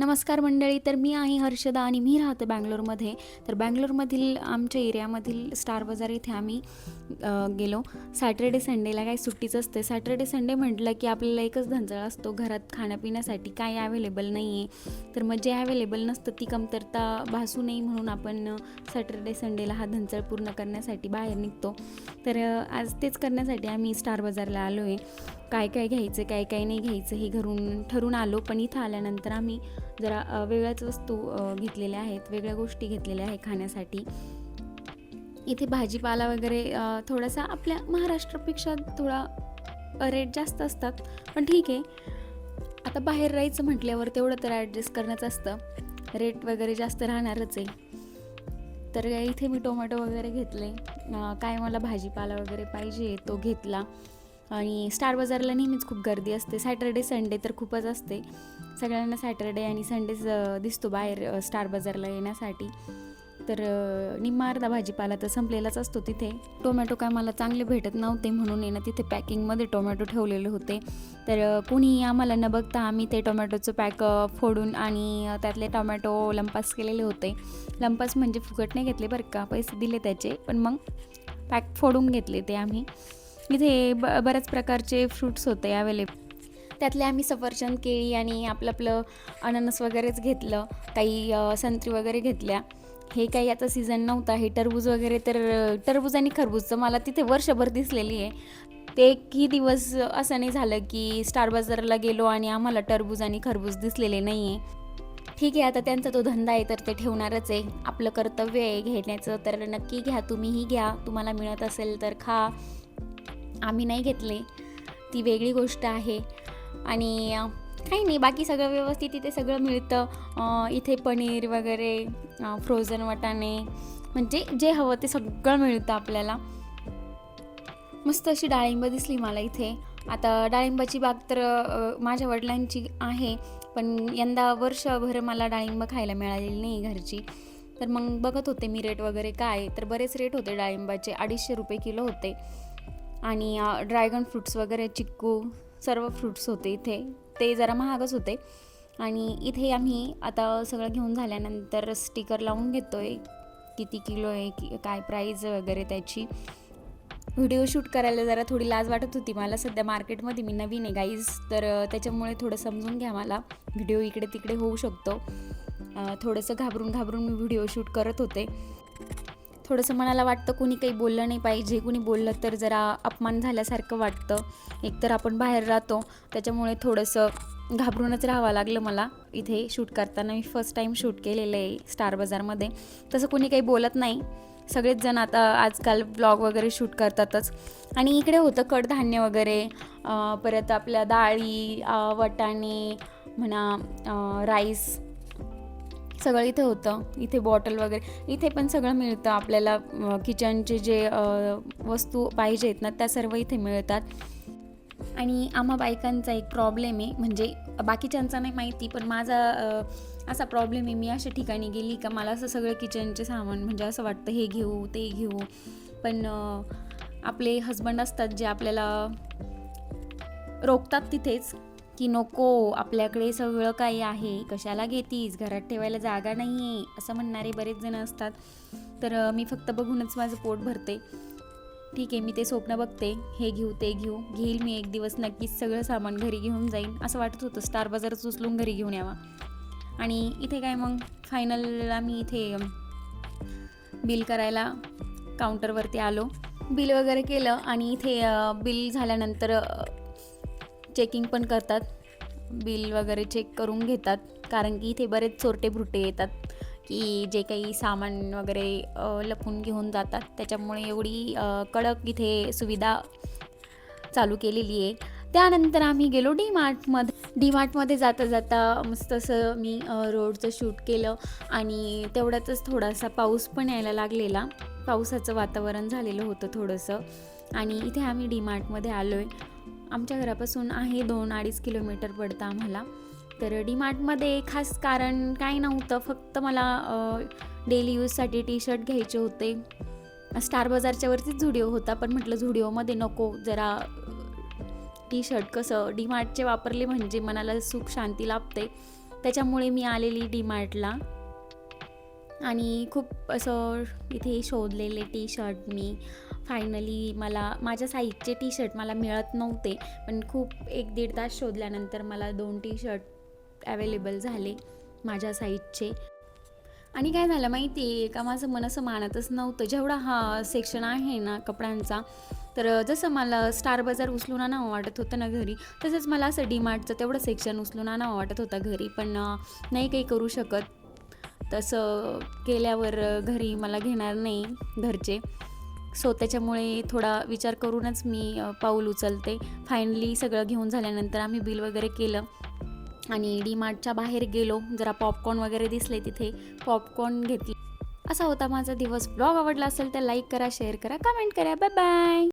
नमस्कार मंडळी तर मी आहे हर्षदा आणि मी राहतो बँगलोरमध्ये. तर बँगलोरमधील आमच्या एरियामधील स्टार बाजार इथे आम्ही गेलो. सॅटर्डे संडेला काय सुट्टीच असते. सॅटर्डे संडे म्हटलं की आपल्याला एकच धंजळ असतो घरात खाण्यापिण्यासाठी. काय अवेलेबल नाही आहे तर मग जे अवेलेबल नसतं ती कमतरता भासू नये म्हणून आपण सॅटर्डे संडेला हा धंजळ पूर्ण करण्यासाठी बाहेर निघतो. तर आज तेच करण्यासाठी आम्ही स्टार बाजारला आलो आहे काय काय घ्यायचं काय काय नाही घ्यायचं हे घरून ठरून आलो. पण इथं आल्यानंतर आम्ही जरा वेगळ्याच वस्तू घेतलेल्या आहेत वेगळ्या गोष्टी घेतलेल्या आहेत खाण्यासाठी. इथे भाजीपाला वगैरे थोडासा आपल्या महाराष्ट्रापेक्षा थोडा रेट जास्त असतात. पण ठीक आहे. आता बाहेर राहायचं म्हटल्यावर तेवढं तर ॲडजस्ट करण्याचं असतं. रेट वगैरे जास्त राहणारच आहे. तर इथे मी टोमॅटो वगैरे घेतले. काय मला भाजीपाला वगैरे पाहिजे तो घेतला. आणि स्टार बाजारला नेहमीच खूप गर्दी असते. सॅटर्डे संडे तर खूपच असते. सगळ्यांना सॅटरडे आणि संडेज दिसतो बाहेर स्टार बाजारला येण्यासाठी. तर अ, निम्मा अर्धा भाजीपाला तर संपलेलाच असतो तिथे. टोमॅटो काय मला चांगले भेटत नव्हते म्हणून आहे ना तिथे पॅकिंगमध्ये टोमॅटो ठेवलेले होते. तर कुणी आम्हाला न बघता आम्ही ते टोमॅटोचं पॅक फोडून आणि त्यातले टोमॅटो लंपास केलेले होते. लंपास म्हणजे फुकट नाही घेतले बरं का पैसे दिले त्याचे पण मग पॅक फोडून घेतले ते आम्ही. इथे ब बऱ्याच प्रकारचे फ्रूट्स होते अवेलेबल त्यातले आम्ही सफरचंद केळी आणि आपलं आपलं अननस वगैरेच घेतलं. काही संत्री वगैरे घेतल्या. हे काही आता सीझन नव्हता. हे टरबूज वगैरे तर टरबूज आणि खरबूजचं मला तिथे वर्षभर दिसलेली आहे. ते एकही दिवस असं नाही झालं की स्टार बाजारला गेलो आणि आम्हाला टरबूज आणि खरबूज दिसलेले नाही आहे ठीक आहे आता त्यांचा तो धंदा आहे तर ते ठेवणारच आहे. आपलं कर्तव्य आहे घेण्याचं तर नक्की घ्या तुम्हीही घ्या. तुम्हाला मिळत असेल तर खा. आम्ही नाही घेतले. ती वेगळी गोष्ट आहे. आणि काही नाही बाकी सगळं व्यवस्थित इथे सगळं मिळतं. इथे पनीर वगैरे फ्रोझन वाटाणे म्हणजे जे हवं ते सगळं मिळतं आपल्याला. मस्त अशी डाळिंब दिसली मला इथे. आता डाळिंबाची बाग तर माझ्या वडिलांची आहे पण यंदा वर्षभर मला डाळिंब खायला मिळालेली नाही घरची. तर मग बघत होते मी रेट वगैरे काय तर बरेच रेट होते डाळिंबाचे अडीचशे रुपये किलो होते. आणि ड्रॅगन फ्रूट्स वगैरे चिक्कू सर्व फ्रूट्स होते इथे. ते जरा महागच होते. आणि इथे आम्ही आता सगळं घेऊन झाल्यानंतर स्टिकर लावून घेतो आहे किती किलो आहे की काय प्राईज वगैरे त्याची. व्हिडिओ शूट करायला जरा थोडी लाज वाटत होती. मला सध्या मार्केटमध्ये मी नवीन आहे गाईज तर त्याच्यामुळे थोडं समजून घ्या मला. व्हिडिओ इकडे तिकडे होऊ शकतो. थोडंसं घाबरून घाबरून मी व्हिडिओ शूट करत होते. थोडंसं मनाला वाटतं कुणी काही बोललं नाही पाहिजे. कुणी बोललं तर जरा अपमान झाल्यासारखं वाटतं. एकतर आपण बाहेर राहतो. त्याच्यामुळे थोडंसं घाबरूनच राहावं लागलं मला. इथे शूट करताना मी फर्स्ट टाईम शूट केलेलं आहे स्टार बाजारमध्ये तसं कुणी काही बोलत नाही. सगळेच जण आता आजकाल ब्लॉग वगैरे शूट करतातच. आणि इकडे होतं कडधान्य वगैरे परत आपल्या डाळी वटाणे म्हणा राईस सगळं इथे होतं. इथे बॉटल वगैरे. इथे पण सगळं मिळतं आपल्याला किचनचे जे वस्तू वस्तू पाहिजेत ना त्या सर्व इथे मिळतात. आणि आम्हा बायकांचा एक प्रॉब्लेम आहे म्हणजे बाकीच्यांचा नाही माहिती पण माझा असा प्रॉब्लेम आहे मी अशा ठिकाणी गेली का मला असं सगळं किचनचे सामान म्हणजे असं वाटतं हे घेऊ ते घेऊ. पण आपले हजबंड असतात जे आपल्याला रोखतात तिथेच. की नको आपल्याकडे सगळं काही आहे कशाला घेतीस? घरात ठेवायला जागा नाही आहे असं म्हणणारे बरेच जण असतात. तर मी फक्त बघूनच माझं पोट भरते. ठीक आहे मी ते स्वप्न बघते. हे घेऊ ते घेऊ. घेईल मी एक दिवस नक्कीच सगळं सामान घरी घेऊन जाईन. असं वाटत होतं स्टार बाजारच उचलून घरी घेऊन यावा. आणि इथे काय मग? फायनलला मी इथे बिल करायला काउंटरवरती आलो. बिल वगैरे केलं आणि इथे बिल झाल्यानंतर चेकिंग पण करतात. बिल वगैरे चेक करून घेतात. कारण की इथे बरेच चोरटे भुरटे येतात. की जे काही सामान वगैरे लपून घेऊन जातात. त्याच्यामुळे एवढी कडक इथे सुविधा चालू केलेली आहे. त्यानंतर आम्ही गेलो डी मार्टमध्ये डी मार्टमध्ये जाता जाता मस्त असं मी रोडचं शूट केलं. आणि तेवढ्यातच थोडासा पाऊस पण यायला लागलेला. पावसाचं वातावरण झालेलं होतं थोडंसं. आणि इथे आम्ही डी मार्टमध्ये आलो आहे आमच्या घरापासून आहे दोन अडीच किलोमीटर पडतं आम्हाला. तर डी मार्टमध्ये खास कारण काही नव्हतं फक्त मला डेली यूजसाठी टी शर्ट घ्यायचे होते. स्टार बाजारच्या वरतीच झुडिओ होता पण म्हटलं झुडिओमध्ये नको जरा टी शर्ट कसं डी मार्टचे वापरले म्हणजे मनाला सुख शांती लाभते. त्याच्यामुळे मी आलेली डीमार्टला. आणि खूप असं इथे शोधलेले टी शर्ट मी. फायनली मला माझ्या साईजचे टी शर्ट मला मिळत नव्हते. पण खूप एक दीड तास शोधल्यानंतर मला दोन टी शर्ट अवेलेबल झाले माझ्या साईजचे. आणि काय झालं माहिती आहे का माझं मन असं मानतच नव्हतं. जेवढा हा सेक्शन आहे ना कपड्यांचा तर जसं मला स्टार बाजार उचलून आणावं वाटत होतं ना घरी तसंच मला असं डीमार्टचं तेवढं सेक्शन उचलून आणावं वाटत होतं घरी. पण नाही काही करू शकत. तसं केल्यावर घरी मला घेणार नाही घरचे. सो त्याच्यामुळे थोडा विचार करूनच मी पाऊल उचलते. फायनली सगळं घेऊन झाल्यानंतर आम्ही बिल वगैरे केलं. आणि डी मार्टच्या बाहेर गेलो. जरा पॉपकॉर्न वगैरे दिसले तिथे. पॉपकॉर्न घेतले. असा होता माझा दिवस. ब्लॉग आवडला असेल तर लाईक करा शेअर करा कमेंट करा. Bye bye